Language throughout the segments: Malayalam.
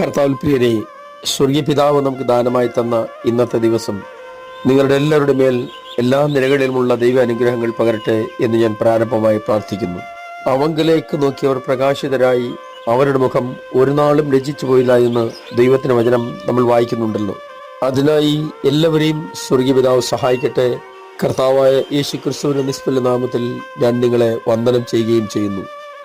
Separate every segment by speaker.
Speaker 1: കർത്താവിൽ പ്രിയരെ സ്വർഗീയ പിതാവ് നമുക്ക് ദാനമായി തന്ന ഇന്നത്തെ ദിവസം നിങ്ങളുടെ എല്ലാവരുടെ മേൽ എല്ലാ നിലകളിലുമുള്ള ദൈവ അനുഗ്രഹങ്ങൾ പകരട്ടെ എന്ന് ഞാൻ പ്രാരംഭമായി പ്രാർത്ഥിക്കുന്നു. അവങ്കിലേക്ക് നോക്കിയവർ പ്രകാശിതരായി അവരുടെ മുഖം ഒരു നാളും രചിച്ചു പോയില്ല എന്ന് ദൈവത്തിന്റെ വചനം നമ്മൾ വായിക്കുന്നുണ്ടല്ലോ. അതിനായി എല്ലാവരെയും സ്വർഗീയ പിതാവ് സഹായിക്കട്ടെ. കർത്താവായ യേശു ക്രിസ്തുവിന്റെ നിസ്ഫല നാമത്തിൽ ഞാൻ നിങ്ങളെ വന്ദനം ചെയ്യുകയും ചെയ്യുന്നു.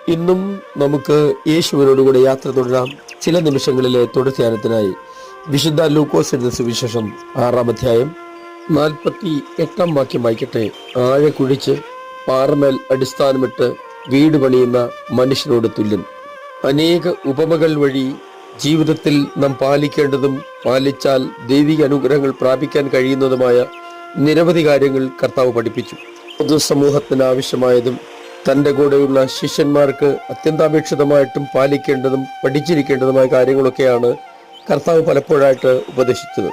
Speaker 1: ഇന്നും നമുക്ക് യേശുവിനോടുകൂടെ യാത്ര തുടരാം. ചില നിമിഷങ്ങളിലെ തുടർധ്യാനത്തിനായി വിശുദ്ധ ലൂക്കോസ് എഴുതുന്ന സുവിശേഷം ആറാം അധ്യായം നാൽപ്പത്തി എട്ടാം വാക്യം വായിക്കട്ടെ. ആഴ കുഴിച്ച് പാറമേൽ അടിസ്ഥാനമിട്ട് വീട് പണിയുന്ന മനുഷ്യനോട് തുല്യൻ. അനേക ഉപമകൾ വഴി ജീവിതത്തിൽ നാം പാലിക്കേണ്ടതും പാലിച്ചാൽ ദൈവിക അനുഗ്രഹങ്ങൾ പ്രാപിക്കാൻ കഴിയുന്നതുമായ നിരവധി കാര്യങ്ങൾ കർത്താവ് പഠിപ്പിച്ചു. പൊതുസമൂഹത്തിന് ആവശ്യമായതും തന്റെ കൂടെയുള്ള ശിഷ്യന്മാർക്ക് അത്യന്താപേക്ഷിതമായിട്ടും പാലിക്കേണ്ടതും പഠിച്ചിരിക്കേണ്ടതുമായ കാര്യങ്ങളൊക്കെയാണ് കർത്താവ് പലപ്പോഴായിട്ട് ഉപദേശിച്ചത്.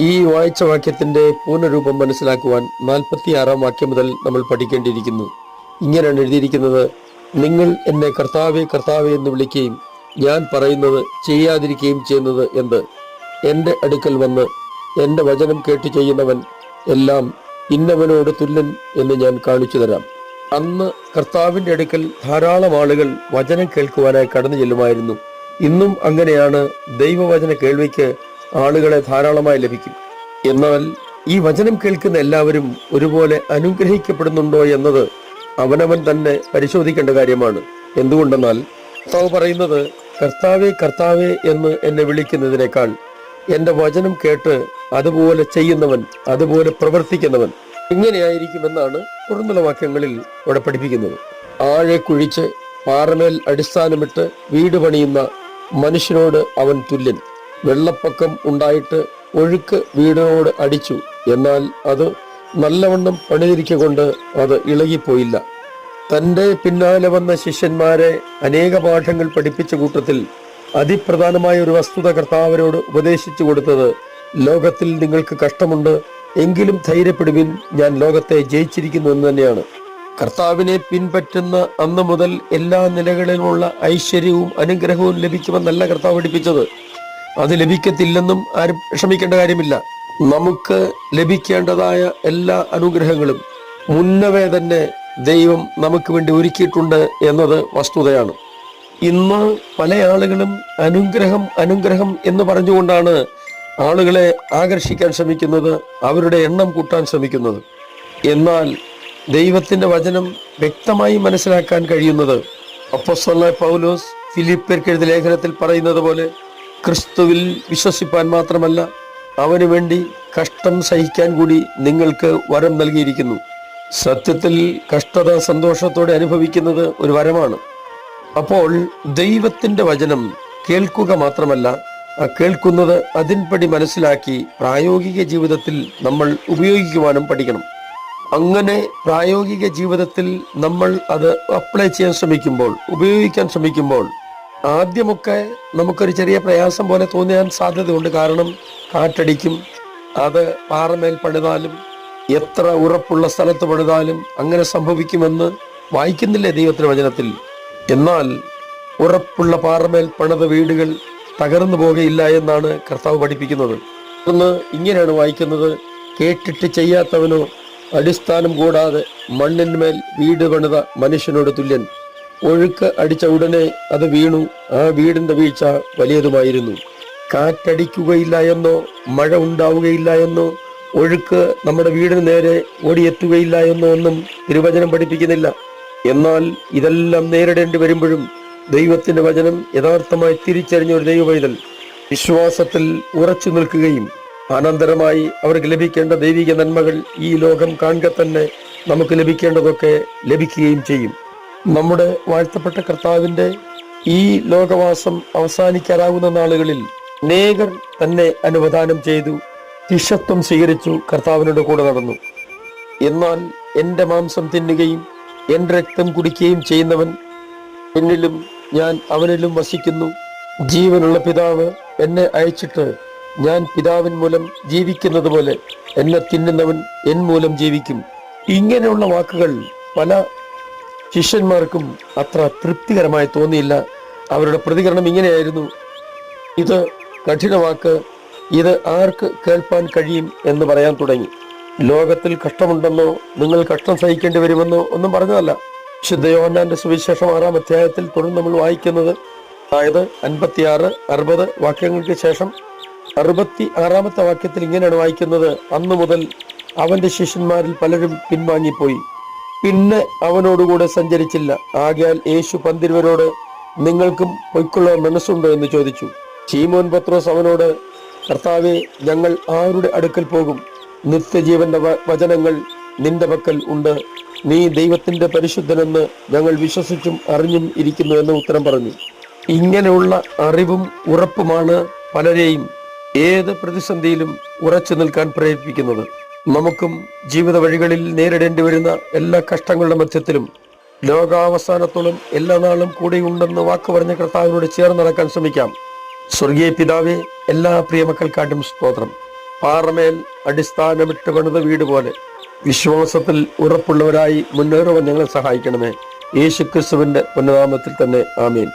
Speaker 1: ഈ വായിച്ച വാക്യത്തിന്റെ പൂർണരൂപം മനസ്സിലാക്കുവാൻ നാൽപ്പത്തി ആറാം വാക്യം മുതൽ നമ്മൾ പഠിക്കേണ്ടിയിരിക്കുന്നു. ഇങ്ങനെയാണ് എഴുതിയിരിക്കുന്നത് നിങ്ങൾ എന്നെ കർത്താവെ കർത്താവെ എന്ന് വിളിക്കുകയും ഞാൻ പറയുന്നത് ചെയ്യാതിരിക്കുകയും ചെയ്യുന്നത് എന്ത്? എന്റെ അടുക്കൽ വന്ന് എന്റെ വചനം കേട്ട് ചെയ്യുന്നവൻ എല്ലാം ഇന്നവനോട് തുല്യൻ എന്ന് ഞാൻ കാണിച്ചു തരാം അന്ന് കർത്താവിന്റെ അടുക്കൽ ധാരാളം ആളുകൾ വചനം കേൾക്കുവാനായി കടന്നു ചെല്ലുമായിരുന്നു. ഇന്നും അങ്ങനെയാണ് ദൈവവചന കേൾവിക്ക് ആളുകളെ ധാരാളമായി ലഭിക്കും. എന്നാൽ ഈ വചനം കേൾക്കുന്ന എല്ലാവരും ഒരുപോലെ അനുഗ്രഹിക്കപ്പെടുന്നുണ്ടോ എന്നത് അവനവൻ തന്നെ പരിശോധിക്കേണ്ട കാര്യമാണ്. എന്തുകൊണ്ടെന്നാൽ കർത്താവ് പറയുന്നത് കർത്താവേ കർത്താവേ എന്ന് എന്നെ വിളിക്കുന്നതിനേക്കാൾ എന്റെ വചനം കേട്ട് അതുപോലെ ചെയ്യുന്നവൻ അതുപോലെ പ്രവർത്തിക്കുന്നവൻ ഇങ്ങനെയായിരിക്കുമെന്നാണ് തുടർന്നുള്ള വാക്യങ്ങളിൽ ഇവിടെ പഠിപ്പിക്കുന്നത്. ആഴെ കുഴിച്ച് പാറമേൽ അടിസ്ഥാനമിട്ട് വീട് പണിയുന്ന മനുഷ്യനോട് അവൻ തുല്യൻ. വെള്ളപ്പൊക്കം ഉണ്ടായിട്ട് ഒഴുക്ക് വീടിനോട് അടിച്ചു. എന്നാൽ അത് നല്ലവണ്ണം പണിതിരിക്കൊണ്ട് അത് ഇളകിപ്പോയില്ല. തന്റെ പിന്നാലെ വന്ന ശിഷ്യന്മാരെ അനേക പാഠങ്ങൾ പഠിപ്പിച്ച കൂട്ടത്തിൽ അതിപ്രധാനമായ ഒരു വസ്തുത കർത്താവരോട് ഉപദേശിച്ചു കൊടുത്തത് ലോകത്തിൽ നിങ്ങൾക്ക് കഷ്ടമുണ്ട് എങ്കിലും ധൈര്യപ്പെടുവിൻ ഞാൻ ലോകത്തെ ജയിച്ചിരിക്കുന്നു എന്ന് തന്നെയാണ്. കർത്താവിനെ പിൻപറ്റുന്ന അന്ന് മുതൽ എല്ലാ നിലകളിലുമുള്ള ഐശ്വര്യവും അനുഗ്രഹവും ലഭിക്കുമെന്നല്ല കർത്താവ് പഠിപ്പിച്ചത്. അത് ലഭിക്കത്തില്ലെന്നും ആരും വിഷമിക്കേണ്ട കാര്യമില്ല. നമുക്ക് ലഭിക്കേണ്ടതായ എല്ലാ അനുഗ്രഹങ്ങളും മുന്നവേ തന്നെ ദൈവം നമുക്ക് വേണ്ടി ഒരുക്കിയിട്ടുണ്ട് എന്നത് വസ്തുതയാണ്. ഇന്ന് പല ആളുകളും അനുഗ്രഹം അനുഗ്രഹം എന്ന് പറഞ്ഞുകൊണ്ടാണ് ആളുകളെ ആകർഷിക്കാൻ ശ്രമിക്കുന്നത് അവരുടെ എണ്ണം കൂട്ടാൻ ശ്രമിക്കുന്നത്. എന്നാൽ ദൈവത്തിന്റെ വചനം വ്യക്തമായി മനസ്സിലാക്കാൻ കഴിയുന്നത് അപ്പോസ്തലനായ പൗലോസ് ഫിലിപ്പേർക്കെഴുതി ലേഖനത്തിൽ പറയുന്നത് പോലെ ക്രിസ്തുവിൽ വിശ്വസിപ്പാൻ മാത്രമല്ല അവന് വേണ്ടി കഷ്ടം സഹിക്കാൻ കൂടി നിങ്ങൾക്ക് വരം നൽകിയിരിക്കുന്നു. സത്യത്തിൽ കഷ്ടത സന്തോഷത്തോടെ അനുഭവിക്കുന്നത് ഒരു വരമാണ്. അപ്പോൾ ദൈവത്തിന്റെ വചനം കേൾക്കുക മാത്രമല്ല കേൾക്കുന്നത് അതിൻപടി മനസ്സിലാക്കി പ്രായോഗിക ജീവിതത്തിൽ നമ്മൾ ഉപയോഗിക്കുവാനും പഠിക്കണം. അങ്ങനെ പ്രായോഗിക ജീവിതത്തിൽ നമ്മൾ അത് അപ്ലൈ ചെയ്യാൻ ശ്രമിക്കുമ്പോൾ ഉപയോഗിക്കാൻ ശ്രമിക്കുമ്പോൾ ആദ്യമൊക്കെ നമുക്കൊരു ചെറിയ പ്രയാസം പോലെ തോന്നിയാൻ സാധ്യതയുണ്ട്. കാരണം കാറ്റടിക്കും അത് പാറമേൽ പണിതാലും എത്ര ഉറപ്പുള്ള സ്ഥലത്ത് പണിതാലും അങ്ങനെ സംഭവിക്കുമെന്ന് വായിക്കുന്നില്ലേ ദൈവത്തിന്റെ വചനത്തിൽ? എന്നാൽ ഉറപ്പുള്ള പാറമേൽ പണിത വീടുകൾ തകർന്നു പോകുകയില്ല എന്നാണ് കർത്താവ് പഠിപ്പിക്കുന്നത്. ഒന്ന് ഇങ്ങനെയാണ് വായിക്കുന്നത് കേട്ടിട്ട് ചെയ്യാത്തവനോ അടിസ്ഥാനം കൂടാതെ മണ്ണിന്മേൽ വീട് പണിത മനുഷ്യനോട് തുല്യൻ. ഒഴുക്ക് അടിച്ച ഉടനെ അത് വീണു ആ വീടിന്റെ വീഴ്ച വലിയതുമായിരുന്നു. കാറ്റടിക്കുകയില്ല എന്നോ മഴ ഉണ്ടാവുകയില്ല എന്നോ ഒഴുക്ക് നമ്മുടെ വീടിന് നേരെ ഓടിയെത്തുകയില്ല എന്നോ ഒന്നും തിരുവചനം പഠിപ്പിക്കുന്നില്ല. എന്നാൽ ഇതെല്ലാം നേരിടേണ്ടി വരുമ്പോഴും ദൈവത്തിന്റെ വചനം യഥാർത്ഥമായി തിരിച്ചറിഞ്ഞ ഒരു ദൈവവൈതൽ വിശ്വാസത്തിൽ ഉറച്ചു നിൽക്കുകയും അനന്തരമായി അവർക്ക് ലഭിക്കേണ്ട ദൈവിക നന്മകൾ ഈ ലോകം കാണുക തന്നെ നമുക്ക് ലഭിക്കേണ്ടതൊക്കെ ലഭിക്കുകയും ചെയ്യും. നമ്മുടെ വാഴ്ത്തപ്പെട്ട കർത്താവിന്റെ ഈ ലോകവാസം അവസാനിക്കാനാകുന്ന നാളുകളിൽ അനേകർ തന്നെ അനുവദാനം ചെയ്തു ശിഷ്യത്വം സ്വീകരിച്ചു കർത്താവിനോട് കൂടെ നടന്നു. എന്നാൽ എന്റെ മാംസം തിന്നുകയും എന്റെ രക്തം കുടിക്കുകയും ചെയ്യുന്നവൻ എന്നിലും ഞാൻ അവനിലും വസിക്കുന്നു. ജീവനുള്ള പിതാവ് എന്നെ അയച്ചിട്ട് ഞാൻ പിതാവിൻ മൂലം ജീവിക്കുന്നത് പോലെ എന്നെ തിന്നുന്നവൻ എൻ മൂലം ജീവിക്കും. ഇങ്ങനെയുള്ള വാക്കുകൾ പല ശിഷ്യന്മാർക്കും അത്ര തൃപ്തികരമായി തോന്നിയില്ല. അവരുടെ പ്രതികരണം ഇങ്ങനെയായിരുന്നു. ഇത് കഠിനവാക്ക്. ഇത് ആർക്ക് കേൾപ്പാൻ കഴിയും എന്ന് പറയാൻ തുടങ്ങി. ലോകത്തിൽ കഷ്ടമുണ്ടെന്നോ നിങ്ങൾ കഷ്ടം സഹിക്കേണ്ടി വരുമെന്നോ ഒന്നും പറഞ്ഞതല്ല. വിശുദ്ധ യോഹന്നാന്റെ സുവിശേഷം ആറാം അധ്യായത്തിൽ തുടർന്ന് നമ്മൾ വായിക്കുന്നത് അതായത് അൻപത്തിയാറ് അറുപത് വാക്യങ്ങൾക്ക് ശേഷം അറുപത്തി ആറാമത്തെ വാക്യത്തിൽ ഇങ്ങനെയാണ് വായിക്കുന്നത് അന്നു മുതൽ അവന്റെ ശിഷ്യന്മാരിൽ പലരും പിൻവാങ്ങിപ്പോയി. പിന്നെ അവനോടുകൂടെ സഞ്ചരിച്ചില്ല. ആകയാൽ യേശു പന്തിരുവരോട് നിങ്ങൾക്കും പൊയ്ക്കൊള്ളാൻ മനസ്സുണ്ടോ? എന്ന് ചോദിച്ചു. ചീമോൻ പത്രോസ് അവനോട് കർത്താവെ ഞങ്ങൾ ആരുടെ അടുക്കൽ പോകും? നിത്യജീവന്റെ വചനങ്ങൾ നിന്റെ പക്കൽ ഉണ്ട്. നീ ദൈവത്തിന്റെ പരിശുദ്ധനെന്ന് ഞങ്ങൾ വിശ്വസിച്ചും അറിഞ്ഞും ഇരിക്കുന്നു എന്ന് ഉത്തരം പറഞ്ഞു. ഇങ്ങനെയുള്ള അറിവും ഉറപ്പുമാണ് പലരെയും ഏത് പ്രതിസന്ധിയിലും ഉറച്ചു നിൽക്കാൻ പ്രേരിപ്പിക്കുന്നത്. നമുക്കും ജീവിത വഴികളിൽ നേരിടേണ്ടി വരുന്ന എല്ലാ കഷ്ടങ്ങളുടെ മധ്യത്തിലും ലോകാവസാനത്തോളം എല്ലാ നാളും കൂടെയുണ്ടെന്ന് വാക്ക് പറഞ്ഞ കർത്താവിനോട് ചേർന്ന് നടക്കാൻ ശ്രമിക്കാം. സ്വർഗീയ പിതാവെ എല്ലാ പ്രിയമക്കൾക്കാട്ടും സ്തോത്രം. പാറമേൽ അടിസ്ഥാനമിട്ട് പണിത വീട് പോലെ വിശ്വാസത്തിൽ ഉറപ്പുള്ളവരായി മുന്നേറുവാൻ ഞങ്ങളെ സഹായിക്കണമേ. യേശു ക്രിസ്തുവിന്റെ പുനനാമത്തിൽ തന്നെ ആമീൻ.